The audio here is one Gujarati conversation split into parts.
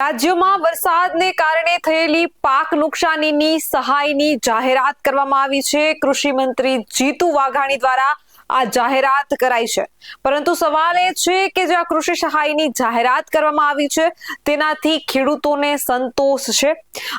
રાજ્યમાં વરસાદને કારણે થયેલી પાક નુકસાનીની સહાયની જાહેરાત કરવામાં આવી છે. કૃષિ મંત્રી જીતુ વાઘાણી દ્વારા આ જાહેરાત કરાઈ છે. પરંતુ સવાલ એ છે કે જે આ કૃષિ સહાયની જાહેરાત કરવામાં આવી છે, તેનાથી ખેડૂતોને સંતોષ છે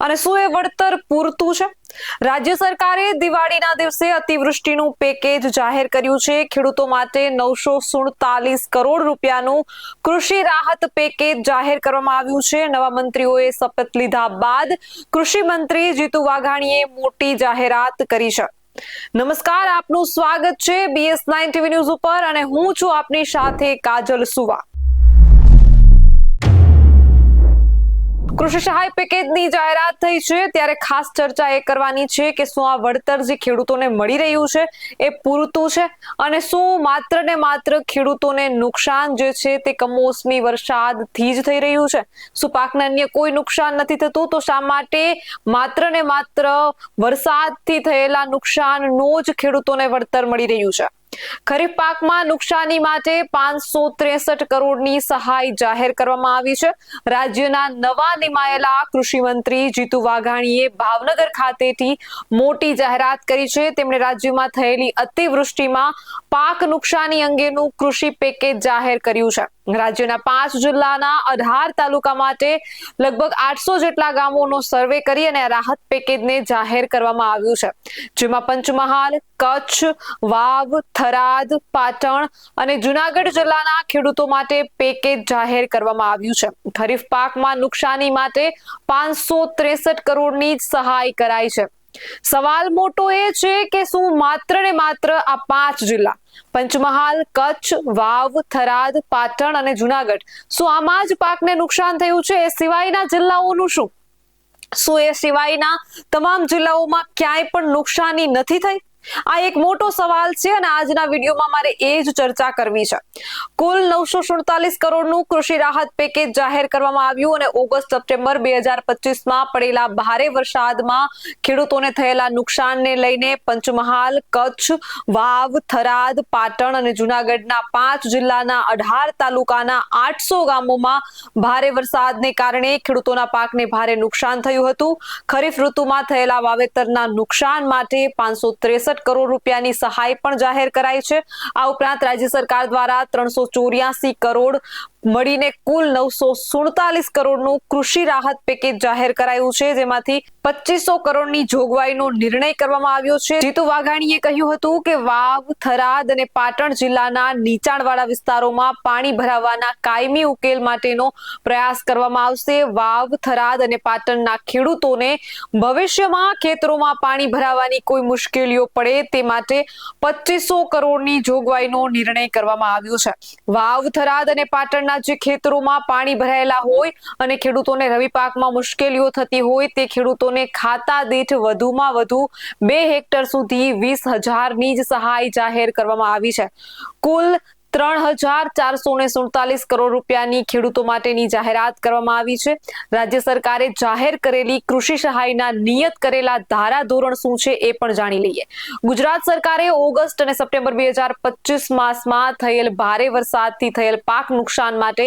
અને શું એ વળતર પૂરતું છે? રાજ્ય સરકારે દિવાળીના દિવસે અતિવૃષ્ટિનું પેકેજ જાહેર કર્યું છે. ખેડૂતો માટે નવસો સુડતાલીસ કરોડ રૂપિયાનું કૃષિ રાહત પેકેજ જાહેર કરવામાં આવ્યું છે. નવા મંત્રીઓએ શપથ લીધા બાદ કૃષિ મંત્રી જીતુ વાઘાણીએ મોટી જાહેરાત કરી છે. નમસ્કાર, આપનું સ્વાગત છે બીએસ નાઇન ટીવી ન્યૂઝ ઉપર અને હું છું આપની સાથે કાજલ સુવા. કૃષિ સહાય પેકેજની જાહેરાત થઈ છે. ત્યારે ખાસ ચર્ચા એ કરવાની છે કે શું આ વળતર જે ખેડૂતોને મળી રહ્યું છે એ પૂરતું છે અને શું માત્ર ને માત્ર ખેડૂતોને નુકસાન જે છે તે કમોસમી વરસાદથી જ થઈ રહ્યું છે? શું પાકને અન્ય કોઈ નુકસાન નથી થતું? તો શા માટે માત્ર ને માત્ર વરસાદથી થયેલા નુકસાનનો જ ખેડૂતોને વળતર મળી રહ્યું છે? ખરીફ પાકમાં નુકસાની માટે પાંચસો ત્રેસઠ કરોડની સહાય જાહેર કરવામાં આવી છે. રાજ્યના નવા નિમાયેલા કૃષિ મંત્રી જીતુ વાઘાણીએ ભાવનગર ખાતેથી મોટી જાહેરાત કરી છે. તેમણે રાજ્યમાં થયેલી અતિવૃષ્ટિમાં પાક નુકસાની અંગેનું કૃષિ પેકેજ જાહેર કર્યું છે. રાજ્યના પાંચ જિલ્લાના અઢાર તાલુકા માટે લગભગ આઠસો જેટલા ગામોનો સર્વે કરી અને રાહત પેકેજને જાહેર કરવામાં આવ્યું છે. જેમાં પંચમહાલ, કચ્છ, વાવ, થરાદ, પાટણ અને જુનાગઢ જિલ્લાના ખેડૂતો માટે પેકેજ જાહેર કરવામાં આવ્યું છે. ખરીફ પાકમાં નુકસાની માટે પાંચસો ત્રેસઠ કરોડની સહાય કરાઈ છે. સવાલ મોટો એ છે કે શું માત્ર ને માત્ર આ પાંચ જિલ્લા, પંચમહાલ, કચ્છ, વાવ, થરાદ, પાટણ અને જુનાગઢ, શું આમાં જ પાકને નુકસાન થયું છે? એ સિવાયના જિલ્લાઓનું શું? શું એ સિવાયના તમામ જિલ્લાઓમાં ક્યાંય પણ નુકસાની નથી થઈ? આ એક મોટો સવાલ છે અને આજના વિડીયોમાં મારે એ જ ચર્ચા કરવી છે. કુલ નવસો સુડતાલીસ કરોડનું કૃષિ રાહત પેકેજ જાહેર કરવામાં આવ્યું અને ઓગસ્ટ સપ્ટેમ્બર બે હજાર પચીસમાં પડેલા ભારે વરસાદમાં ખેડૂતોને થયેલા નુકસાનને લઈને પંચમહાલ, કચ્છ, વાવ, થરાદ, પાટણ અને જુનાગઢના પાંચ જિલ્લાના અઢાર તાલુકાના આઠસો ગામોમાં ભારે વરસાદને કારણે ખેડૂતોના પાકને ભારે નુકસાન થયું હતું. ખરીફ ઋતુમાં થયેલા વાવેતરના નુકસાન માટે પાંચસો ત્રેસઠ કરોડ રૂપિયાની સહાય પણ જાહેર કરાઈ છે. આ ઉપરાંત રાજ્ય સરકાર દ્વારા ત્રણસો ચોર્યાસી કરોડ મળીને કુલ નવસો સુડતાલીસ કરોડનું કૃષિ રાહત પેકેજ જાહેર કરાયું છે. જેમાંથી પચીસો કરોડની જોગવાઈનો નિર્ણય કરવામાં આવ્યો છે. જીતુ વાઘાણીએ કહ્યું હતું કે વાવ, થરાદ અને પાટણ જિલ્લાના નીચાણવાળા વિસ્તારોમાં પાણી ભરાવાના કાયમી ઉકેલ માટેનો પ્રયાસ કરવામાં આવશે. વાવ, થરાદ અને પાટણના ખેડૂતોને ભવિષ્યમાં ખેતરોમાં પાણી ભરાવાની કોઈ મુશ્કેલીઓ પડે તે માટે પચીસો કરોડની જોગવાઈનો નિર્ણય કરવામાં આવ્યો છે. વાવ, થરાદ અને પાટણના જે ખેતરોમાં પાણી ભરાયેલા હોય અને ખેડૂતોને રવિ પાકમાં મુશ્કેલીઓ થતી હોય તે ખેડૂતોને ખાતા દીઠ વધુમાં વધુ બે હેક્ટર સુધી વીસ હજારની જ સહાય જાહેર કરવામાં આવી છે. કુલ ત્રણ હજાર ચારસો ને સુડતાલીસ કરોડ રૂપિયાની ખેડૂતો માટેની જાહેરાત કરવામાં આવી છે. રાજ્ય સરકારે જાહેર કરેલી કૃષિ સહાયના નિયત કરેલા ધારા ધોરણ શું છે એ પણ જાણી લઈએ. ગુજરાત સરકારે ઓગસ્ટ અને સપ્ટેમ્બર બે હજાર પચીસ માસમાં થયેલ ભારે વરસાદથી થયેલ પાક નુકસાન માટે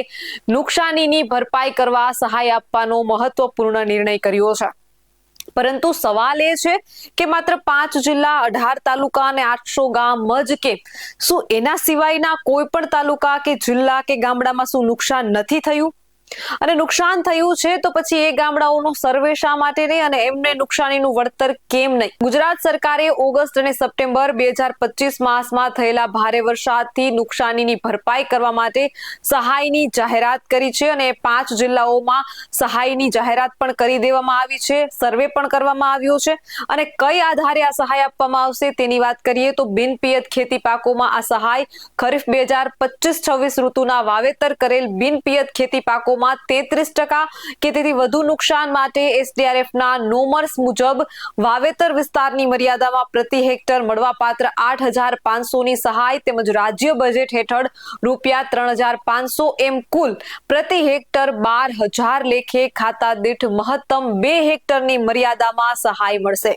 નુકસાનીની ભરપાઈ કરવા સહાય આપવાનો મહત્વપૂર્ણ નિર્ણય કર્યો છે. પરંતુ સવાલ એ છે કે માત્ર પાંચ જિલ્લા અઢાર તાલુકા અને આઠસો ગામ જ કે શું એના સિવાયના કોઈ પણ તાલુકા કે જિલ્લા કે ગામડામાં શું નુકસાન નથી થયું? અને નુકસાન થયું છે તો પછી એ ગામડાઓનો સર્વે શા માટે નહીં અને એમને નુકસાનીનું વળતર કેમ નહીં? ગુજરાત સરકારે ઓગસ્ટ અને સપ્ટેમ્બર બે હજાર પચીસ માસમાં થયેલા ભારે વરસાદથી નુકસાનીની ભરપાઈ કરવા માટે સહાયની જાહેરાત કરી છે અને પાંચ જિલ્લાઓમાં સહાયની જાહેરાત પણ કરી દેવામાં આવી છે, સર્વે પણ કરવામાં આવ્યો છે અને કઈ આધારે આ સહાય આપવામાં આવશે તેની વાત કરીએ તો બિનપિયત ખેતી પાકોમાં આ સહાય ખરીફ બે હજાર પચીસ છવ્વીસ ઋતુના વાવેતર કરેલ બિનપિયત ખેતી પાકો પાકોમાં તેત્રીસ ટકા કે તેથી વધુ નુકસાન માટે એસડીઆરએફના નોમર્સ મુજબ વાવેતર વિસ્તારની મર્યાદામાં પ્રતિ હેક્ટર મળવાપાત્ર આઠ હજાર પાંચસોની સહાય તેમજ રાજ્ય બજેટ હેઠળ રૂપિયા ત્રણ હજાર પાંચસો એમ કુલ પ્રતિ હેક્ટર બાર હજાર લેખે ખાતા દીઠ મહત્તમ બે હેક્ટરની મર્યાદામાં સહાય મળશે.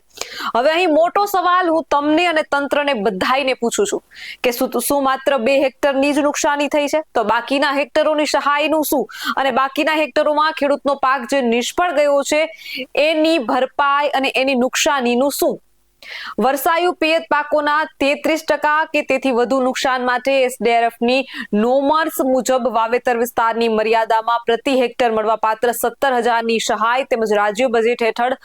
હવે અહીં મોટો સવાલ હું તમને અને તંત્રને બધાઈને પૂછું છું કે શું શું માત્ર બે હેક્ટરની જ નુકસાની થઈ છે? તો બાકીના હેક્ટરોની સહાયનું શું? અને અને બાકીના હેક્ટરોમાં ખેડૂતનો પાક જે નિષ્ફળ ગયો છે, એની ભરપાઈ અને એની નુકસાનીનું શું? વર્ષાયુ પિયત પાકોના તેત્રીસ ટકા કે તેથી વધુ નુકસાન માટે એસડીઆરએફની નોમર્સ મુજબ વાવેતર વિસ્તારની મર્યાદામાં પ્રતિ હેક્ટર મળવાપાત્ર સત્તર હજારની સહાય તેમજ રાજ્ય બજેટ હેઠળ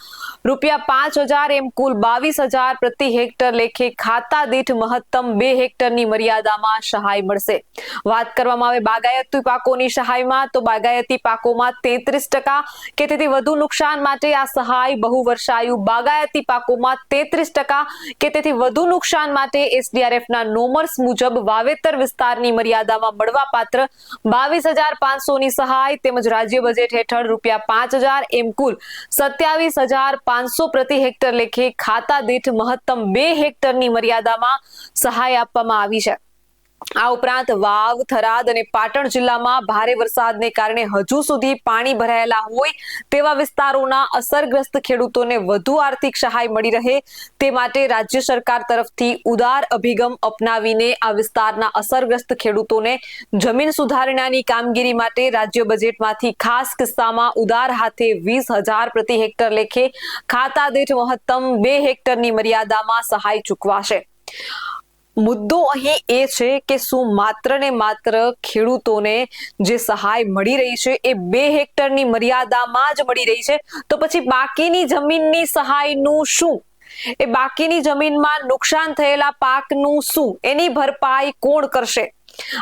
રૂપિયા પાંચ હજાર એમ કુલ બાવીસ હજાર પ્રતિ હેક્ટર લેખે ખાતા દીઠ મહત્તમ બે હેક્ટરની મર્યાદામાં સહાય મળશે. વાત કરવામાં આવે બાગાયતી પાકોની સહાયમાં, તો બાગાયતી પાકોમાં તેત્રીસ ટકા કે તેથી વધુ નુકસાન માટે આ સહાય બહુવર્ષાયુ બાગાયતી પાકોમાં તેત્રીસ ટકા કે તેથી વધુ નુકસાન માટે એસડીઆરએફના નોમર્સ મુજબ વાવેતર વિસ્તારની મર્યાદામાં મળવાપાત્ર બાવીસ હજાર પાંચસોની સહાય તેમજ રાજ્ય બજેટ હેઠળ રૂપિયા પાંચ હજાર એમ કુલ સત્યાવીસ હજાર પાંચસો પ્રતિ હેક્ટર લેખે ખાતા દીઠ મહત્તમ બે હેક્ટરની મર્યાદામાં સહાય આપવામાં આવી છે. આ ઉપરાંત વાવ, થરાદ અને પાટણ જિલ્લામાં ભારે વરસાદને કારણે હજુ સુધી પાણી ભરાયેલા હોય તેવા વિસ્તારોના અસરગ્રસ્ત ખેડૂતોને વધુ આર્થિક સહાય મળી રહે તે માટે રાજ્ય સરકાર તરફથી ઉદાર અભિગમ અપનાવીને આ વિસ્તારના અસરગ્રસ્ત ખેડૂતોને જમીન સુધારણાની કામગીરી માટે રાજ્ય બજેટમાંથી ખાસ કિસ્સામાં ઉદાર હાથે વીસ હજાર પ્રતિ હેક્ટર લેખે ખાતા દીઠ મહત્તમ બે હેક્ટરની મર્યાદામાં સહાય ચૂકવાશે. મુદ્દો અહીં એ છે કે શું માત્ર ને માત્ર ખેડૂતોને જે સહાય મળી રહી છે એ બે હેક્ટરની મર્યાદામાં જ મળી રહી છે. તો પછી બાકીની જમીનની સહાયનું શું? એ બાકીની જમીનમાં નુકસાન થયેલા પાકનું શું? એની ભરપાઈ કોણ કરશે?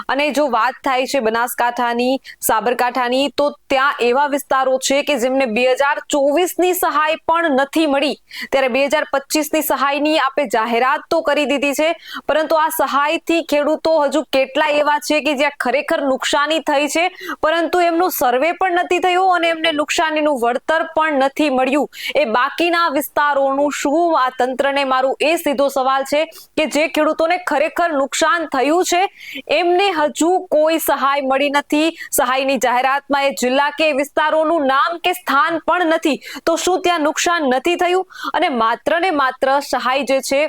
અને જો વાત થાય છે બનાસકાંઠાની, સાબરકાંઠાની, તો ત્યાં એવા વિસ્તારો છે કે જેમને બે હજાર ચોવીસની સહાય પણ નથી મળી. ત્યારે બે હજાર પચીસની સહાયની આપે જાહેરાત તો કરી દીધી છે, પરંતુ આ સહાયથી ખેડૂતો હજુ કેટલા એવા છે કે જ્યાં ખરેખર નુકસાની થઈ છે, પરંતુ એમનું સર્વે પણ નથી થયું અને એમને નુકસાનીનું વળતર પણ નથી મળ્યું. એ બાકીના વિસ્તારોનું શું આ તંત્રને મારું એ સીધો સવાલ છે કે જે ખેડૂતોને ખરેખર નુકસાન થયું છે એમને હજુ કોઈ સહાય મળી નથી. સહાયની જાહેરાતમાં એ જિલ્લા કે વિસ્તારોનું નામ કે સ્થાન પણ નથી. તો શું ત્યાં નુકસાન નથી થયું? અને માત્ર ને માત્ર સહાય જે છે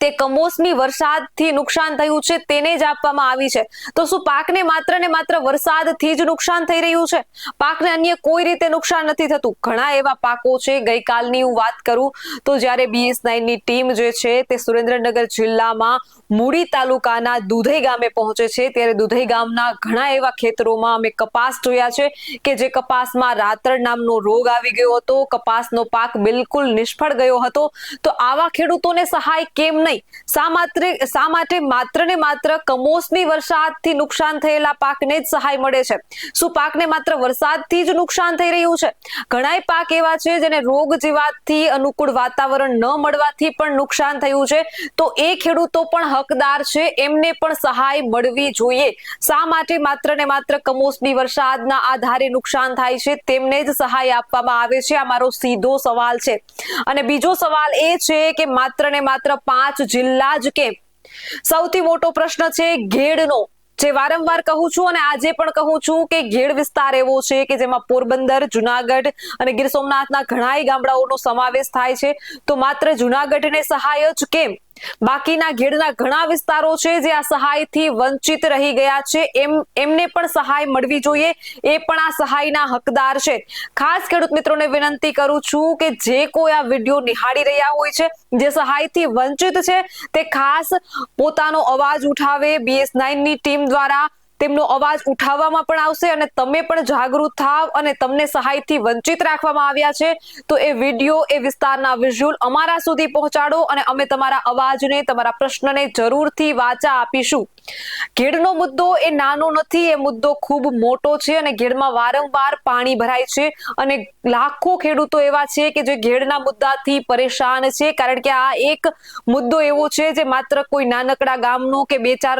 તે કમોસમી વરસાદથી નુકસાન થયું છે, તેને જ આપવામાં આવી છે. તો શું પાકને માત્ર ને માત્ર વરસાદથી જ નુકસાન થઈ રહ્યું છે? પાકને અન્ય કોઈ રીતે નુકસાન નથી થતું? ઘણા એવા પાકો છે, ગઈકાલની હું વાત કરું, તો જ્યારે બીએસની ટીમ જે છે, તે સુરેન્દ્રનગર જિલ્લામાં મૂડી તાલુકાના દુધઈ ગામે પહોંચે છે. ત્યારે દુધઈ ગામના ઘણા એવા ખેતરોમાં અમે કપાસ જોયા છે કે જે કપાસમાં રાતર નામનો રોગ આવી ગયો હતો. કપાસનો પાક બિલકુલ નિષ્ફળ ગયો હતો. તો આવા ખેડૂતોને સહાય કેમ નહીં. શા માત્ર શા માટે માત્ર ને માત્ર કમોસમી વરસાદથી નુકસાન થયેલા પાકને જ સહાય મળે છે? શું પાકને માત્ર વરસાદથી જ નુકસાન થઈ રહ્યું છે? ઘણાય પાક એવા છે જેને રોગ જીવાતથી અનુકૂળ વાતાવરણ ન મળવાથી પણ નુકસાન થયું છે. તો એ ખેડૂતો પણ હકદાર છે, એમને પણ સહાય મળવી જોઈએ. શા માટે માત્ર ને માત્ર કમોસમી વરસાદના આધારે નુકસાન થાય છે, તેમને જ સહાય આપવામાં આવે છે? આ મારો સીધો સવાલ છે. અને બીજો સવાલ એ છે કે માત્ર ને માત્ર પાંચ જિલ્લા જ કેમ સૌથી મોટો પ્રશ્ન છે ઘેડનો. જે વારંવાર કહું છું અને આજે પણ કહું છું કે ઘેડ વિસ્તાર એવો છે કે જેમાં પોરબંદર, જુનાગઢ અને ગીર સોમનાથના ઘણાય ગામડાઓનો સમાવેશ થાય છે. તો માત્ર જુનાગઢને સહાય જ કેમ? બાકીના ઘેડના ઘણા વિસ્તારો છે જે આ સહાયથી વંચિત રહી ગયા છે. એમ, એમને પણ સહાય મળવી જોઈએ. એ પણ આ સહાયના હકદાર છે. ખાસ ખેડૂત મિત્રોને વિનંતી કરું છું કે જે કોઈ આ વીડિયો નિહાળી રહ્યા હોય છે, જે સહાયથી વંચિત છે, તે ખાસ પોતાનો અવાજ ઉઠાવે. બીએસ નાઇનની ટીમ દ્વારા તેમનો અવાજ ઉઠાવવામાં પણ આવશે અને તમે પણ જાગૃત થાવ અને તમને સહાયથી વંચિત રાખવામાં આવ્યા છે. તો એ વીડિયો, એ વિસ્તારના વિઝ્યુઅલ અમારા સુધી પહોંચાડો અને અમે તમારા અવાજને, તમારા પ્રશ્નને જરૂરથી વાચા આપીશું. ઘેડનો મુદ્દો એ નાનો નથી, એ મુદ્દો ખૂબ મોટો છે અને ઘેડમાં વારંવાર પાણી ભરાય છે અને લાખો ખેડૂતો એવા છે કે જે ઘેડના મુદ્દાથી પરેશાન છે. કારણ કે આ એક મુદ્દો એવો છે જે માત્ર કોઈ નાનકડા ગામનો કે બે ચાર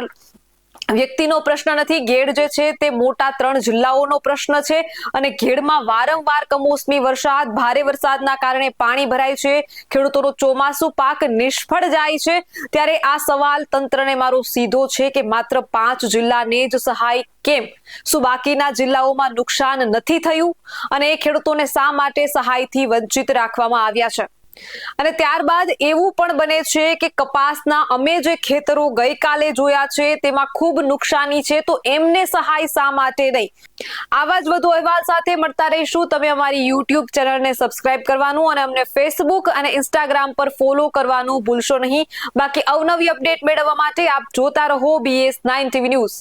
વ્યક્તિનો પ્રશ્ન નથી. ઘેડ જે છે તે મોટા ત્રણ જિલ્લાઓનો પ્રશ્ન છે અને ઘેડમાં વારંવાર કમોસમી વરસાદ, ભારે વરસાદના કારણે પાણી ભરાય છે. ખેડૂતોનો ચોમાસું પાક નિષ્ફળ જાય છે. ત્યારે આ સવાલ તંત્રને મારો સીધો છે કે માત્ર પાંચ જિલ્લાને જ સહાય કેમ? શું બાકીના જિલ્લાઓમાં નુકસાન નથી થયું? અને એ ખેડૂતોને શા માટે સહાયથી વંચિત રાખવામાં આવ્યા છે? અને ત્યારબાદ એવું પણ બને છે કે કપાસના અમે જે ખેતરો ગઈકાલે જોયા છે, તેમાં ખૂબ નુકસાની છે, તો એમને સહાય શા માટે નહીં? આવા જ વધુ અહેવાલ સાથે મળતા રહીશું. તમે અમારી યુટ્યુબ ચેનલને સબસ્ક્રાઇબ કરવાનું અને અમને ફેસબુક અને ઇન્સ્ટાગ્રામ પર ફોલો કરવાનું ભૂલશો નહીં. બાકી અવનવી અપડેટ મેળવવા માટે આપ જોતા રહો બીએસ નાઇન ટીવી ન્યૂઝ.